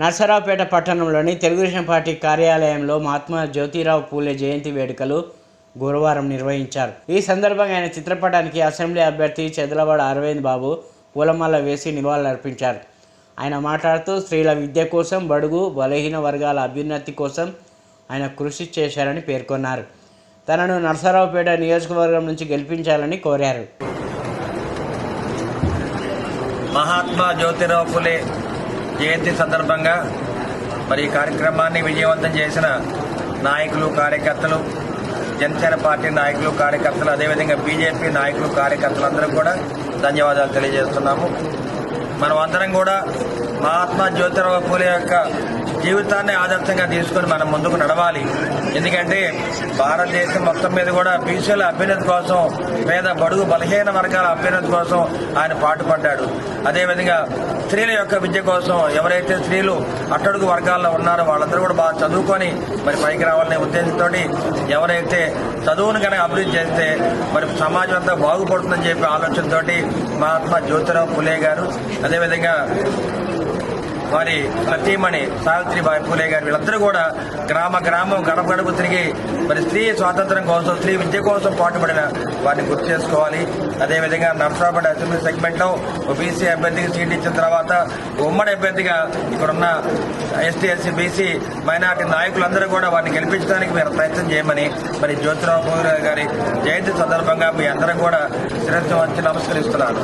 నర్సరావుపేట పట్టణంలోని తెలుగుదేశం పార్టీ కార్యాలయంలో మహాత్మా జ్యోతిరావు పూలే జయంతి వేడుకలు గురువారం నిర్వహించారు. ఈ సందర్భంగా ఆయన చిత్రపటానికి అసెంబ్లీ అభ్యర్థి చెదలవాడ అరవింద్ బాబు పూలమాల వేసి నివాళులర్పించారు. ఆయన మాట్లాడుతూ స్త్రీల విద్య కోసం బడుగు బలహీన వర్గాల అభ్యున్నతి కోసం ఆయన కృషి చేశారని పేర్కొన్నారు. తనను నర్సరావుపేట నియోజకవర్గం నుంచి గెలిపించాలని కోరారు. మహాత్మా జ్యోతిరావు ఫులే జయంతి సందర్భంగా మరి ఈ కార్యక్రమాన్ని విజయవంతం చేసిన నాయకులు కార్యకర్తలు జనసేన పార్టీ నాయకులు కార్యకర్తలు అదేవిధంగా బీజేపీ నాయకులు కార్యకర్తలందరూ కూడా ధన్యవాదాలు తెలియజేస్తున్నాము. మనం అందరం కూడా మహాత్మా జ్యోతిరావు ఫూలే యొక్క జీవితాన్ని ఆదర్శంగా తీసుకొని మనం ముందుకు నడవాలి. ఎందుకంటే భారతదేశం మొత్తం మీద కూడా బీసీల అభ్యున్నతి కోసం పేద బడుగు బలహీన వర్గాల అభ్యున్నతి కోసం ఆయన పాటుపడ్డాడు. అదేవిధంగా స్త్రీల యొక్క విద్య కోసం ఎవరైతే స్త్రీలు అట్టడుగు వర్గాల్లో ఉన్నారో వాళ్ళందరూ కూడా బాగా చదువుకొని మరి పైకి రావాలనే ఉద్దేశంతో ఎవరైతే చదువును కనుక అభివృద్ధి చేస్తే మరి సమాజం అంతా బాగుపడుతుందని చెప్పి ఆలోచనతోటి మహాత్మా జ్యోతిరావు పులే గారు అదేవిధంగా వారి సతీమణి సావిత్రిబాయి పూలే గారు వీళ్ళందరూ కూడా గ్రామ గ్రామం గడప గడప తిరిగి మరి స్త్రీ స్వాతంత్రం కోసం స్త్రీ విద్య కోసం పాటుపడిన వారిని గుర్తు చేసుకోవాలి. అదేవిధంగా నర్సరాపేట అసెంబ్లీ సెగ్మెంట్లో బీసీ అభ్యర్థికి సీట్ ఇచ్చిన తర్వాత ఉమ్మడి అభ్యర్థిగా ఇక్కడున్న ఎస్టీ ఎస్సీ బీసీ మైనార్టీ నాయకులందరూ కూడా వారిని గెలిపించడానికి మీరు ప్రయత్నం చేయమని మరి జ్యోతిరావు పూలే గారి జయంతి సందర్భంగా మీ అందరం కూడా శిరస్సు వచ్చి నమస్కరిస్తున్నాను.